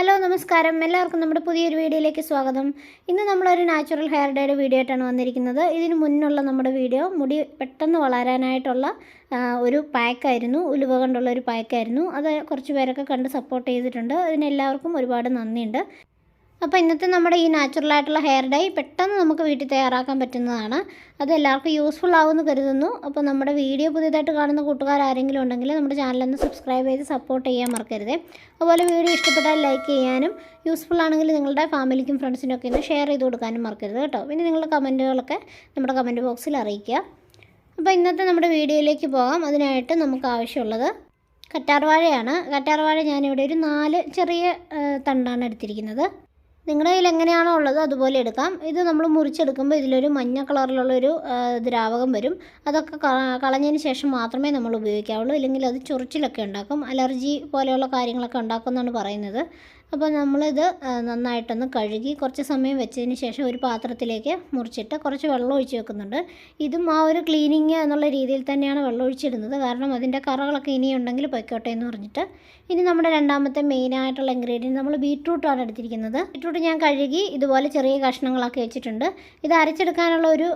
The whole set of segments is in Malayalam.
ഹലോ നമസ്കാരം. എല്ലാവർക്കും നമ്മുടെ പുതിയൊരു വീഡിയോയിലേക്ക് സ്വാഗതം. ഇന്ന് നമ്മളൊരു നാച്ചുറൽ ഹെയർ ഡേയുടെ വീഡിയോ ആയിട്ടാണ് വന്നിരിക്കുന്നത്. ഇതിന് മുന്നുള്ള നമ്മുടെ വീഡിയോ മുടി പെട്ടെന്ന് വളരാനായിട്ടുള്ള ഒരു പാക്കായിരുന്നു ഉലുവ കൊണ്ടുള്ള ഒരു പാക്കായിരുന്നു അത് കുറച്ച് പേരൊക്കെ കണ്ട് സപ്പോർട്ട് ചെയ്തിട്ടുണ്ട്. അതിനെല്ലാവർക്കും ഒരുപാട് നന്ദിയുണ്ട്. അപ്പോൾ ഇന്നത്തെ നമ്മുടെ ഈ നാച്ചുറൽ ആയിട്ടുള്ള ഹെയർ ഡൈ പെട്ടെന്ന് നമുക്ക് വീട്ടിൽ തയ്യാറാക്കാൻ പറ്റുന്നതാണ്. അത് എല്ലാവർക്കും യൂസ്ഫുൾ ആവുമെന്ന് കരുതുന്നു. അപ്പോൾ നമ്മുടെ വീഡിയോ പുതിയതായിട്ട് കാണുന്ന കൂട്ടുകാർ ആരെങ്കിലും ഉണ്ടെങ്കിൽ നമ്മുടെ ചാനലൊന്ന് സബ്സ്ക്രൈബ് ചെയ്ത് സപ്പോർട്ട് ചെയ്യാൻ മറക്കരുത്. അതുപോലെ വീഡിയോ ഇഷ്ടപ്പെട്ടാൽ ലൈക്ക് ചെയ്യാനും യൂസ്ഫുൾ ആണെങ്കിൽ നിങ്ങളുടെ ഫാമിലിക്കും ഫ്രണ്ട്സിനും ഒക്കെ ഒന്ന് ഷെയർ ചെയ്ത് കൊടുക്കാനും മറക്കരുത് കേട്ടോ. പിന്നെ നിങ്ങളുടെ കമന്റുകളൊക്കെ നമ്മുടെ കമന്റ് ബോക്സിൽ അറിയിക്കുക. അപ്പോൾ ഇന്നത്തെ നമ്മുടെ വീഡിയോയിലേക്ക് പോകാം. അതിനായിട്ട് നമുക്ക് ആവശ്യമുള്ളത് കറ്റാർവാഴയാണ്. കറ്റാർവാഴ ഞാനിവിടെ ഒരു നാല് ചെറിയ തണ്ടാണ് എടുത്തിരിക്കുന്നത്. നിങ്ങളുടെ കയ്യിൽ എങ്ങനെയാണോ ഉള്ളത് അതുപോലെ എടുക്കാം. ഇത് നമ്മൾ മുറിച്ചെടുക്കുമ്പോൾ ഇതിലൊരു മഞ്ഞ കളറിലുള്ളൊരു ദ്രാവകം വരും. അതൊക്കെ കളഞ്ഞതിന് ശേഷം മാത്രമേ നമ്മൾ ഉപയോഗിക്കാവുള്ളൂ. ഇല്ലെങ്കിൽ അത് ചൊറിച്ചിലൊക്കെ ഉണ്ടാക്കും. അലർജി പോലെയുള്ള കാര്യങ്ങളൊക്കെ ഉണ്ടാക്കുമെന്നാണ് പറയുന്നത്. അപ്പോൾ നമ്മളിത് നന്നായിട്ടൊന്ന് കഴുകി കുറച്ച് സമയം വെച്ചതിന് ശേഷം ഒരു പാത്രത്തിലേക്ക് മുറിച്ചിട്ട് കുറച്ച് വെള്ളം ഒഴിച്ച് വെക്കുന്നുണ്ട്. ഇതും ആ ഒരു ക്ലീനിങ് എന്നുള്ള രീതിയിൽ തന്നെയാണ് വെള്ളം ഒഴിച്ചിടുന്നത്. കാരണം അതിന്റെ കറകളൊക്കെ ഇനിയുണ്ടെങ്കിൽ പൊയ്ക്കോട്ടെ എന്ന് പറഞ്ഞിട്ട്. ഇനി നമ്മുടെ രണ്ടാമത്തെ മെയിനായിട്ടുള്ള ഇൻഗ്രീഡിയന്റ് നമ്മൾ ബീട്രൂട്ടാണ് എടുത്തിരിക്കുന്നത്. ബീട്രൂട്ട് ഞാൻ കഴുകി ഇതുപോലെ ചെറിയ കഷ്ണങ്ങളാക്കി വെച്ചിട്ടുണ്ട്. ഇത് അരച്ചെടുക്കാനുള്ള ഒരു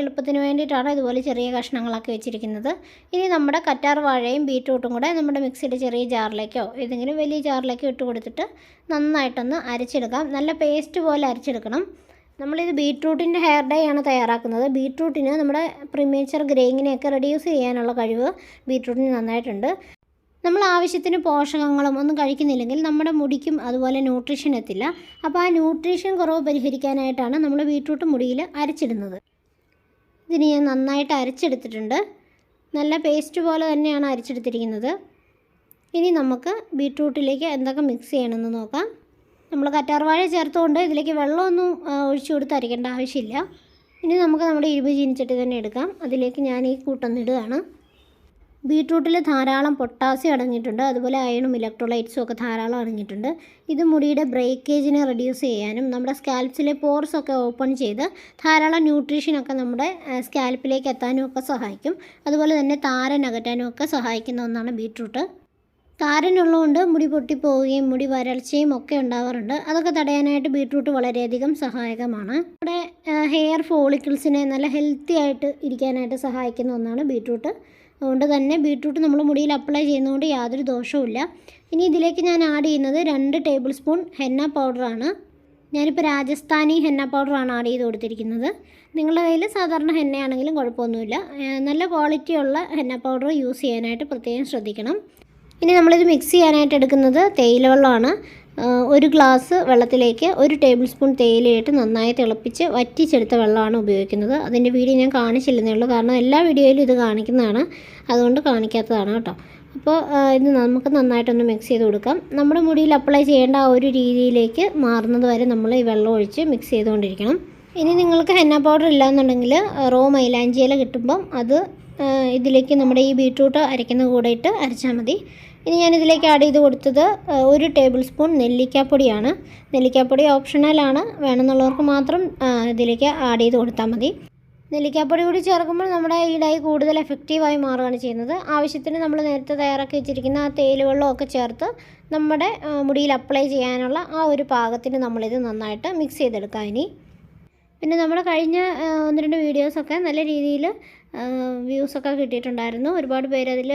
എളുപ്പത്തിന് വേണ്ടിയിട്ടാണ് ഇതുപോലെ ചെറിയ കഷ്ണങ്ങളാക്കി വെച്ചിരിക്കുന്നത്. ഇനി നമ്മുടെ കറ്റാർ വാഴയും ബീട്രൂട്ടും കൂടെ നമ്മുടെ മിക്സിയുടെ ചെറിയ ജാറിലേക്കോ ഏതെങ്കിലും വലിയ ജാറിലേക്കോ ഇട്ട് കൊടുത്തിട്ട് നന്നായിട്ടൊന്ന് അരച്ചെടുക്കാം. നല്ല പേസ്റ്റ് പോലെ അരച്ചെടുക്കണം. നമ്മളിത് ബീട്രൂട്ടിന്റെ ഹെയർ ഡൈ ആണ് തയ്യാറാക്കുന്നത്. ബീട്രൂട്ടിന് നമ്മുടെ പ്രിമേച്ചർ ഗ്രേയിങ്ങിനെയൊക്കെ റെഡ്യൂസ് ചെയ്യാനുള്ള കഴിവ് ബീട്രൂട്ടിന് നന്നായിട്ടുണ്ട്. നമ്മൾ ആവശ്യത്തിന് പോഷകങ്ങളും ഒന്നും കഴിക്കുന്നില്ലെങ്കിൽ നമ്മുടെ മുടിക്കും അതുപോലെ ന്യൂട്രീഷൻ എത്തില്ല. അപ്പോൾ ആ ന്യൂട്രീഷൻ കുറവ് പരിഹരിക്കാനായിട്ടാണ് നമ്മൾ ബീട്രൂട്ട് മുടിയിൽ അരച്ചിടുന്നത്. ഇതിന് ഞാൻ നന്നായിട്ട് അരച്ചെടുത്തിട്ടുണ്ട്. നല്ല പേസ്റ്റ് പോലെ തന്നെയാണ് അരച്ചെടുത്തിരിക്കുന്നത്. ഇനി നമുക്ക് ബീട്രൂട്ടിലേക്ക് എന്തൊക്കെ മിക്സ് ചെയ്യണമെന്ന് നോക്കാം. നമ്മൾ കറ്റാർവാഴ ചേർത്തുകൊണ്ട് ഇതിലേക്ക് വെള്ളമൊന്നും ഒഴിച്ചു കൊടുത്ത് അരയ്ക്കേണ്ട ആവശ്യമില്ല. ഇനി നമുക്ക് നമ്മുടെ ഇരുമ്പ് ചീനിച്ചട്ടി തന്നെ എടുക്കാം. അതിലേക്ക് ഞാൻ ഈ കൂട്ടൊന്നിടുകയാണ് ബീട്രൂട്ടിൽ ധാരാളം പൊട്ടാസ്യം അടങ്ങിയിട്ടുണ്ട്. അതുപോലെ അയണും ഇലക്ട്രോലൈറ്റ്സും ഒക്കെ ധാരാളം അടങ്ങിയിട്ടുണ്ട്. ഇത് മുടിയുടെ ബ്രേക്കേജിനെ റെഡ്യൂസ് ചെയ്യാനും നമ്മുടെ സ്കാൽപ്സിലെ പോർസ് ഒക്കെ ഓപ്പൺ ചെയ്ത് ധാരാളം ന്യൂട്രീഷനൊക്കെ നമ്മുടെ സ്കാൽപ്പിലേക്ക് എത്താനും ഒക്കെ സഹായിക്കും. അതുപോലെ തന്നെ താരൻ ഒക്കെ സഹായിക്കുന്ന ഒന്നാണ് ബീട്രൂട്ട്. താരനുള്ളതുകൊണ്ട് മുടി പൊട്ടിപ്പോവുകയും മുടി വരൾച്ചയും ഒക്കെ ഉണ്ടാവാറുണ്ട്. അതൊക്കെ തടയാനായിട്ട് ബീട്രൂട്ട് വളരെയധികം സഹായകമാണ്. നമ്മുടെ ഹെയർ ഫോളിക്കിൾസിനെ നല്ല ഹെൽത്തി ആയിട്ട് ഇരിക്കാനായിട്ട് സഹായിക്കുന്ന ഒന്നാണ് ബീട്രൂട്ട്. അതുകൊണ്ട് തന്നെ ബീട്രൂട്ട് നമ്മൾ മുടിയിൽ അപ്ലൈ ചെയ്യുന്നതുകൊണ്ട് യാതൊരു ദോഷവുമില്ല ഇനി ഇതിലേക്ക് ഞാൻ ആഡ് ചെയ്യുന്നത് രണ്ട് ടേബിൾ സ്പൂൺ ഹെന്ന പൗഡറാണ് ഞാനിപ്പോൾ രാജസ്ഥാനി ഹെന്ന പൗഡറാണ് ആഡ് ചെയ്ത് കൊടുത്തിരിക്കുന്നത്. നിങ്ങളുടെ കയ്യിൽ സാധാരണ ഹെന്നയാണെങ്കിലും കുഴപ്പമൊന്നുമില്ല. നല്ല ക്വാളിറ്റിയുള്ള ഹെന്ന പൗഡർ യൂസ് ചെയ്യാനായിട്ട് പ്രത്യേകം ശ്രദ്ധിക്കണം. ഇനി നമ്മളിത് മിക്സ് ചെയ്യാനായിട്ട് എടുക്കുന്നത് തേയില വെള്ളമാണ്. ഒരു ഗ്ലാസ് വെള്ളത്തിലേക്ക് ഒരു ടേബിൾ സ്പൂൺ തേയിലയിട്ട് നന്നായി തിളപ്പിച്ച് വറ്റിച്ചെടുത്ത വെള്ളമാണ് ഉപയോഗിക്കുന്നത്. അതിന്റെ വീഡിയോ ഞാൻ കാണിച്ചില്ലെന്നേ ഉള്ളൂ. കാരണം എല്ലാ വീഡിയോയിലും ഇത് കാണിക്കുന്നതാണ്. അതുകൊണ്ട് കാണിക്കാത്തതാണ് കേട്ടോ. അപ്പോൾ ഇത് നമുക്ക് നന്നായിട്ടൊന്ന് മിക്സ് ചെയ്ത് കൊടുക്കാം. നമ്മുടെ മുടിയിൽ അപ്ലൈ ചെയ്യേണ്ട ആ ഒരു രീതിയിലേക്ക് മാറുന്നത് വരെ നമ്മൾ ഈ വെള്ളം ഒഴിച്ച് മിക്സ് ചെയ്തുകൊണ്ടിരിക്കണം. ഇനി നിങ്ങൾക്ക് ഹെന്ന പൗഡർ ഇല്ലാന്നുണ്ടെങ്കിൽ റോ മൈലാഞ്ചിയില കിട്ടുമ്പം അത് ഇതിലേക്ക് നമ്മുടെ ഈ ബീട്രൂട്ട് അരയ്ക്കുന്ന കൂടെ ഇട്ട് അരച്ചാൽ മതി. ഇനി ഞാനിതിലേക്ക് ആഡ് ചെയ്ത് കൊടുത്തത് ഒരു ടേബിൾ സ്പൂൺ നെല്ലിക്കാപ്പൊടിയാണ്. നെല്ലിക്കാപ്പൊടി ഓപ്ഷണലാണ് വേണമെന്നുള്ളവർക്ക് മാത്രം ഇതിലേക്ക് ആഡ് ചെയ്ത് കൊടുത്താൽ മതി. നെല്ലിക്കാപ്പൊടി കൂടി ചേർക്കുമ്പോൾ നമ്മുടെ ഈ ഡൈ കൂടുതൽ എഫക്റ്റീവായി മാറുകയാണ് ചെയ്യുന്നത്. ആവശ്യത്തിന് നമ്മൾ നേരത്തെ തയ്യാറാക്കി വെച്ചിരിക്കുന്ന ആ തേയില വെള്ളമൊക്കെ ചേർത്ത് നമ്മുടെ മുടിയിൽ അപ്ലൈ ചെയ്യാനുള്ള ആ ഒരു പാകത്തിന് നമ്മളിത് നന്നായിട്ട് മിക്സ് ചെയ്തെടുക്കാം ഇനി. പിന്നെ നമ്മൾ കഴിഞ്ഞ ഒന്ന് രണ്ട് വീഡിയോസൊക്കെ നല്ല രീതിയിൽ വ്യൂസൊക്കെ കിട്ടിയിട്ടുണ്ടായിരുന്നു. ഒരുപാട് പേര് അതിൽ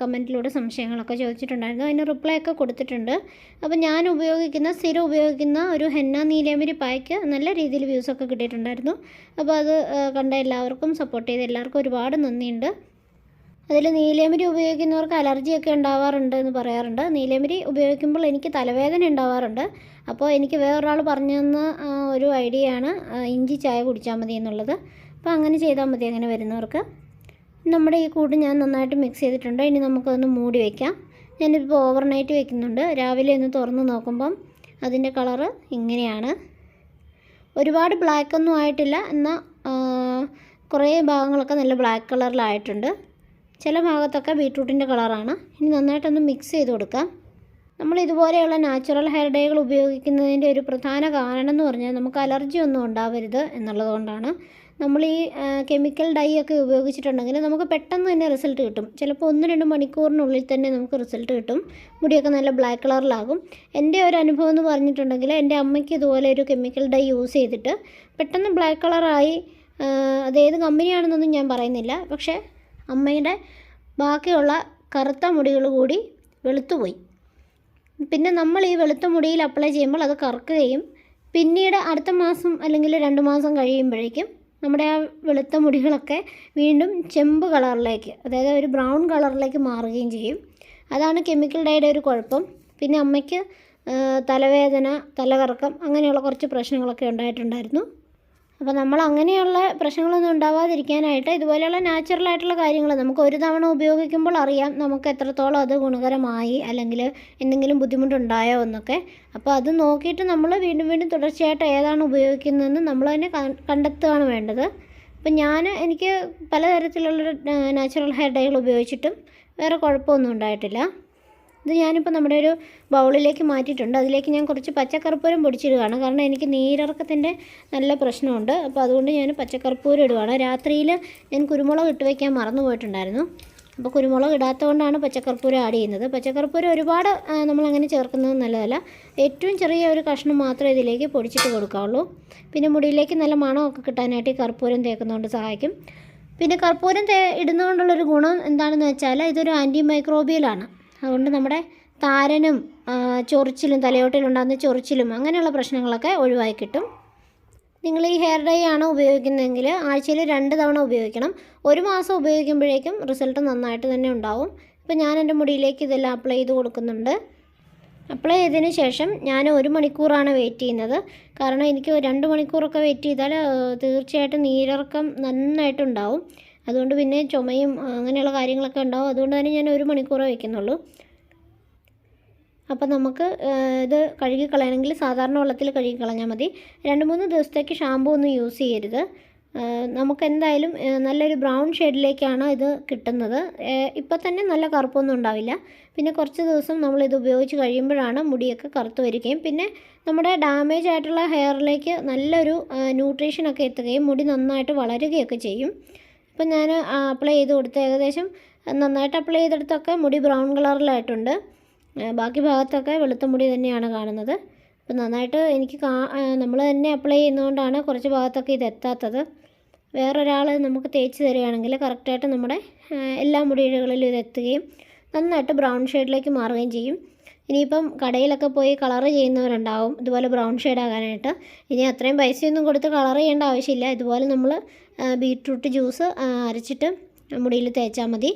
കമന്റിലൂടെ സംശയങ്ങളൊക്കെ ചോദിച്ചിട്ടുണ്ടായിരുന്നു. അതിന് റിപ്ലൈ ഒക്കെ കൊടുത്തിട്ടുണ്ട്. അപ്പോൾ ഞാൻ ഉപയോഗിക്കുന്ന സ്ഥിരം ഉപയോഗിക്കുന്ന ഒരു ഹെന്ന നീലേമരി പായ്ക്ക് നല്ല രീതിയിൽ വ്യൂസൊക്കെ കിട്ടിയിട്ടുണ്ടായിരുന്നു. അപ്പോൾ അത് കണ്ട എല്ലാവർക്കും സപ്പോർട്ട് ചെയ്ത എല്ലാവർക്കും ഒരുപാട് നന്ദിയുണ്ട്. അതിൽ നീലേമരി ഉപയോഗിക്കുന്നവർക്ക് അലർജിയൊക്കെ ഉണ്ടാവാറുണ്ട് എന്ന് പറയാറുണ്ട്. നീലേമരി ഉപയോഗിക്കുമ്പോൾ എനിക്ക് തലവേദന ഉണ്ടാവാറുണ്ട്. അപ്പോൾ എനിക്ക് വേറൊരാൾ പറഞ്ഞു തന്ന ഒരു ഐഡിയ ആണ് ഇഞ്ചി ചായ കുടിച്ചാൽ മതി എന്നുള്ളത്. അപ്പോൾ അങ്ങനെ ചെയ്താൽ മതി അങ്ങനെ വരുന്നവർക്ക്. നമ്മുടെ ഈ കൂട് ഞാൻ നന്നായിട്ട് മിക്സ് ചെയ്തിട്ടുണ്ട്. ഇനി നമുക്കൊന്ന് മൂടി വയ്ക്കാം ഞാനിപ്പോൾ ഓവർനൈറ്റ് വെക്കുന്നുണ്ട്. രാവിലെ ഒന്ന് തുറന്ന് നോക്കുമ്പം അതിന്റെ കളറ് ഇങ്ങനെയാണ്. ഒരുപാട് ബ്ലാക്ക് ഒന്നും ആയിട്ടില്ല. എന്നാൽ കുറേ ഭാഗങ്ങളൊക്കെ നല്ല ബ്ലാക്ക് കളറിലായിട്ടുണ്ട് ചില ഭാഗത്തൊക്കെ ബീട്രൂട്ടിന്റെ കളറാണ് ഇനി നന്നായിട്ടൊന്ന് മിക്സ് ചെയ്ത് കൊടുക്കാം. നമ്മൾ ഇതുപോലെയുള്ള നാച്ചുറൽ ഹെയർ ഡേകൾ ഉപയോഗിക്കുന്നതിന്റെ ഒരു പ്രധാന കാരണം എന്ന് പറഞ്ഞാൽ നമുക്ക് അലർജി ഒന്നും ഉണ്ടാവരുത് എന്നുള്ളത് കൊണ്ടാണ്. നമ്മൾ ഈ കെമിക്കൽ ഡൈ ഒക്കെ ഉപയോഗിച്ചിട്ടുണ്ടെങ്കിൽ നമുക്ക് പെട്ടെന്ന് തന്നെ റിസൾട്ട് കിട്ടും. ചിലപ്പോൾ ഒന്ന് രണ്ട് മണിക്കൂറിനുള്ളിൽ തന്നെ നമുക്ക് റിസൾട്ട് കിട്ടും. മുടിയൊക്കെ നല്ല ബ്ലാക്ക് കളറിലാകും എന്റെ ഒരു അനുഭവം എന്ന് പറഞ്ഞിട്ടുണ്ടെങ്കിൽ എന്റെ അമ്മയ്ക്ക് ഇതുപോലെ ഒരു കെമിക്കൽ ഡൈ യൂസ് ചെയ്തിട്ട് പെട്ടെന്ന് ബ്ലാക്ക് കളറായി അത് ഏത് കമ്പനിയാണെന്നൊന്നും ഞാൻ പറയുന്നില്ല. പക്ഷേ അമ്മയുടെ ബാക്കിയുള്ള കറുത്ത മുടികൾ കൂടി വെളുത്തുപോയി പിന്നെ നമ്മൾ ഈ വെളുത്ത മുടിയിൽ അപ്ലൈ ചെയ്യുമ്പോൾ അത് കറക്കുകയും പിന്നീട് അടുത്ത മാസം അല്ലെങ്കിൽ രണ്ട് മാസം കഴിയുമ്പോഴേക്കും നമ്മുടെ ആ വെളുത്ത മുടികളൊക്കെ വീണ്ടും ചെമ്പ് കളറിലേക്ക് അതായത് ഒരു ബ്രൗൺ കളറിലേക്ക് മാറുകയും ചെയ്യും. അതാണ് കെമിക്കൽ ഡൈയുടെ ഒരു കുഴപ്പം. പിന്നെ അമ്മയ്ക്ക് തലവേദന തലകറക്കം അങ്ങനെയുള്ള കുറച്ച് പ്രശ്നങ്ങളൊക്കെ ഉണ്ടായിട്ടുണ്ടായിരുന്നു. അപ്പോൾ നമ്മൾ അങ്ങനെയുള്ള പ്രശ്നങ്ങളൊന്നും ഉണ്ടാവാതിരിക്കാനായിട്ട് ഇതുപോലെയുള്ള നാച്ചുറൽ ആയിട്ടുള്ള കാര്യങ്ങൾ നമുക്ക് ഒരു തവണ ഉപയോഗിക്കുമ്പോൾ അറിയാം നമുക്ക് എത്രത്തോളം അത് ഗുണകരമായി അല്ലെങ്കിൽ എന്തെങ്കിലും ബുദ്ധിമുട്ടുണ്ടായോ എന്നൊക്കെ. അപ്പോൾ അത് നോക്കിയിട്ട് നമ്മൾ വീണ്ടും വീണ്ടും തുടർച്ചയായിട്ട് ഏതാണ് ഉപയോഗിക്കുന്നതെന്ന് നമ്മൾ തന്നെ കണ്ടെത്തുകയാണ് വേണ്ടത്. അപ്പം ഞാൻ എനിക്ക് പലതരത്തിലുള്ള നാച്ചുറൽ ഹെയർ ഡൈകൾ ഉപയോഗിച്ചിട്ടും വേറെ കുഴപ്പമൊന്നും ഉണ്ടായിട്ടില്ല. ഇത് ഞാനിപ്പോൾ നമ്മുടെ ഒരു ബൗളിലേക്ക് മാറ്റിയിട്ടുണ്ട്. അതിലേക്ക് ഞാൻ കുറച്ച് പച്ചക്കർപ്പൂരം പൊടിച്ചിടുകയാണ്. കാരണം എനിക്ക് നീരിറക്കത്തിന്റെ നല്ല പ്രശ്നമുണ്ട്. അപ്പോൾ അതുകൊണ്ട് ഞാൻ പച്ചക്കർപ്പൂരം ഇടുകയാണ് രാത്രിയിൽ ഞാൻ കുരുമുളക് ഇട്ട് വയ്ക്കാൻ മറന്നു പോയിട്ടുണ്ടായിരുന്നു. അപ്പോൾ കുരുമുളക് ഇടാത്തതുകൊണ്ടാണ് പച്ചക്കർപ്പൂരം ആഡ് ചെയ്യുന്നത്. പച്ചക്കർപ്പൂരം ഒരുപാട് നമ്മളങ്ങനെ ചേർക്കുന്നത് നല്ലതല്ല. ഏറ്റവും ചെറിയ ഒരു കഷ്ണം മാത്രം ഇതിലേക്ക് പൊടിച്ചിട്ട് കൊടുക്കാവുള്ളൂ. പിന്നെ മുടിയിലേക്ക് നല്ല മണമൊക്കെ കിട്ടാനായിട്ട് ഈ കർപ്പൂരം തേക്കുന്നതുകൊണ്ട് സഹായിക്കും. പിന്നെ കർപ്പൂരം തേ ഇടുന്നതുകൊണ്ടുള്ളൊരു ഗുണം എന്താണെന്ന് വെച്ചാൽ ഇതൊരു ആന്റി മൈക്രോബിയലാണ് അതുകൊണ്ട് നമ്മുടെ താരനും ചൊറിച്ചിലും തലയോട്ടിലുണ്ടാകുന്ന ചൊറിച്ചിലും അങ്ങനെയുള്ള പ്രശ്നങ്ങളൊക്കെ ഒഴിവായി കിട്ടും. നിങ്ങൾ ഈ ഹെയർ ഡൈ ആണ് ഉപയോഗിക്കുന്നതെങ്കിൽ ആഴ്ചയിൽ രണ്ട് തവണ ഉപയോഗിക്കണം. ഒരു മാസം ഉപയോഗിക്കുമ്പോഴേക്കും റിസൾട്ട് നന്നായിട്ട് തന്നെ ഉണ്ടാവും. ഇപ്പോൾ ഞാൻ എന്റെ മുടിയിലേക്ക് ഇതെല്ലാം അപ്ലൈ ചെയ്ത് കൊടുക്കുന്നുണ്ട്. അപ്ലൈ ചെയ്തതിന് ശേഷം ഞാൻ ഒരു മണിക്കൂറാണ് വെയിറ്റ് ചെയ്യുന്നത്. കാരണം എനിക്ക് രണ്ട് മണിക്കൂറൊക്കെ വെയിറ്റ് ചെയ്താൽ തീർച്ചയായിട്ടും നീരിറക്കം നന്നായിട്ടുണ്ടാവും. അതുകൊണ്ട് പിന്നെ ചുമയും അങ്ങനെയുള്ള കാര്യങ്ങളൊക്കെ ഉണ്ടാവും. അതുകൊണ്ട് തന്നെ ഞാൻ ഒരു മണിക്കൂറേ വയ്ക്കുന്നുള്ളൂ. അപ്പോൾ നമുക്ക് ഇത് കഴുകി കളയണമെങ്കിൽ സാധാരണ വെള്ളത്തിൽ കഴുകി കളഞ്ഞാൽ മതി. രണ്ട് മൂന്ന് ദിവസത്തേക്ക് ഷാമ്പൂ ഒന്നും യൂസ് ചെയ്യരുത്. നമുക്ക് എന്തായാലും നല്ലൊരു ബ്രൗൺ ഷെയ്ഡിലേക്കാണ് ഇത് കിട്ടുന്നത്. ഇപ്പം തന്നെ നല്ല കറുപ്പൊന്നും ഉണ്ടാവില്ല. പിന്നെ കുറച്ച് ദിവസം നമ്മളിത് ഉപയോഗിച്ച് കഴിയുമ്പോഴാണ് മുടിയൊക്കെ കറുത്ത് വരികയും. പിന്നെ നമ്മുടെ ഡാമേജ് ആയിട്ടുള്ള ഹെയറിലേക്ക് നല്ലൊരു ന്യൂട്രീഷനൊക്കെ എത്തുകയും മുടി നന്നായിട്ട് വളരുകയൊക്കെ ചെയ്യും. ഇപ്പം ഞാൻ അപ്ലൈ ചെയ്ത് കൊടുത്ത് ഏകദേശം നന്നായിട്ട് അപ്ലൈ ചെയ്തെടുത്തൊക്കെ മുടി ബ്രൗൺ കളറിലായിട്ടുണ്ട് ബാക്കി ഭാഗത്തൊക്കെ വെളുത്ത മുടി തന്നെയാണ് കാണുന്നത്. അപ്പം നന്നായിട്ട് എനിക്ക് കാ നമ്മൾ തന്നെ അപ്ലൈ ചെയ്യുന്നതുകൊണ്ടാണ് കുറച്ച് ഭാഗത്തൊക്കെ ഇത് എത്താത്തത്. വേറൊരാൾ നമുക്ക് തേച്ച് തരികയാണെങ്കിൽ കറക്റ്റായിട്ട് നമ്മുടെ എല്ലാ മുടിയിഴകളിലും ഇത് എത്തുകയും നന്നായിട്ട് ബ്രൗൺ ഷെയ്ഡിലേക്ക് മാറുകയും ചെയ്യും. ഇനിയിപ്പം കടയിലൊക്കെ പോയി കളർ ചെയ്യുന്നവരുണ്ടാവും. ഇതുപോലെ ബ്രൗൺ ഷെയ്ഡ് ആകാനായിട്ട് ഇനി അത്രയും പൈസയൊന്നും കൊടുത്ത് കളർ ചെയ്യേണ്ട ആവശ്യമില്ല. ഇതുപോലെ നമ്മൾ ബീട്രൂട്ട് ജ്യൂസ് അരച്ചിട്ട് മുടിയിൽ തേച്ചാൽ മതി.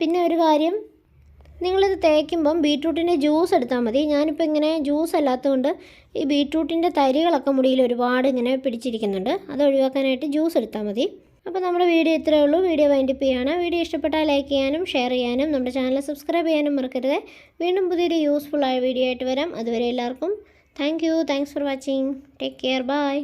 പിന്നെ ഒരു കാര്യം നിങ്ങളിത് തേക്കുമ്പം ബീട്രൂട്ടിന്റെ ജ്യൂസ് എടുത്താൽ മതി. ഞാനിപ്പോൾ ഇങ്ങനെ ജ്യൂസ് അല്ലാത്തതുകൊണ്ട് ഈ ബീട്രൂട്ടിന്റെ തരികളൊക്കെ മുടിയിൽ ഒരുപാട് ഇങ്ങനെ പിടിച്ചിരിക്കുന്നുണ്ട്. അത് ഒഴിവാക്കാനായിട്ട് ജ്യൂസ് എടുത്താൽ മതി. അപ്പോൾ നമ്മുടെ വീഡിയോ ഇത്രയേ ഉള്ളൂ. വീഡിയോ വൈൻഡപ്പ് ചെയ്യാണ്. വീഡിയോ ഇഷ്ടപ്പെട്ടാൽ ലൈക്ക് ചെയ്യാനും ഷെയർ ചെയ്യാനും നമ്മുടെ ചാനൽ സബ്സ്ക്രൈബ് ചെയ്യാനും മറക്കരുത്. വീണ്ടും പുതിയൊരു യൂസ്ഫുൾ ആയ വീഡിയോ ആയിട്ട് വരാം. അതുവരെ എല്ലാവർക്കും thank you. Thanks for watching. Take care. Bye.